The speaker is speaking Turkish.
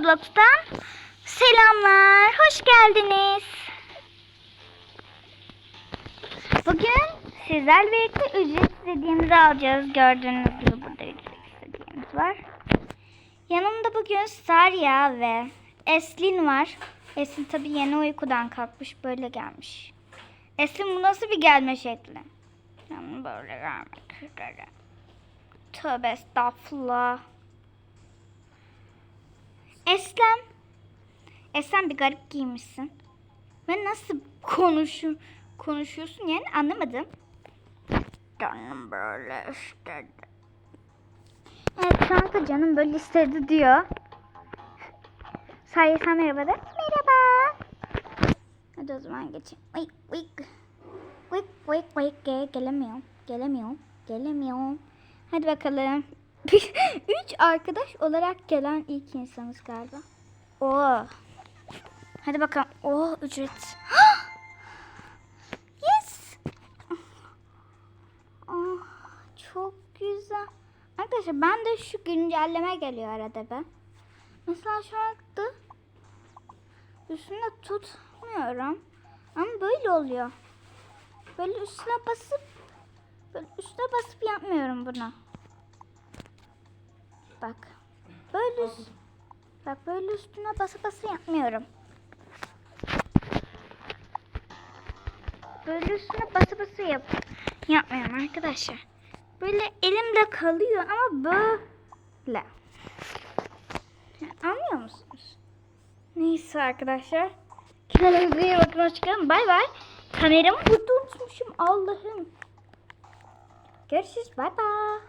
Roblox'tan selamlar. Hoş geldiniz. Bugün sizlerle birlikte ücret istediğimizi alacağız. Gördüğünüz gibi burada ücret istediğimiz var. Yanımda bugün Sarya ve Eslin var. Eslin tabi yeni uykudan kalkmış böyle gelmiş. Eslin bu nasıl bir gelme şekli? Yani böyle gelmek üzere. Tövbe estağfurullah. Eslem. Eslem bir garip giymişsin. Ve nasıl konuşu konuşuyorsun yani anlamadım. Canım böyle istedi. Evet kanka canım böyle istedi diyor. Sayı sen merhaba de. Merhaba. Hadi o zaman geçeyim. Wait. Wait, wait, wait. Gel, gelemiyorum. Gelemiyorum. Gelemiyorum. Hadi bakalım. Arkadaş olarak gelen ilk insanız galiba. Oo. Hadi bakalım. Oo ücret. yes. Oh, çok güzel. Arkadaşlar ben de şu güncelleme geliyor arada be. Mesela şu anda üstüne tutmuyorum. Ama böyle oluyor. Böyle üstüne basıp böyle üstüne basıp yapmıyorum bunu. Bak. Böyle üst- bak böyle üstüne basa basa yapmıyorum. Böyle üstüne basa basa yap yapmıyorum arkadaşlar. Böyle elimde kalıyor ama böyle. Anlıyor musunuz? Neyse arkadaşlar. Kendinize iyi bakın. Hoşçakalın. Bay bay. Kameramı burada unutmuşum. Allah'ım. Görüşürüz. Bay bay.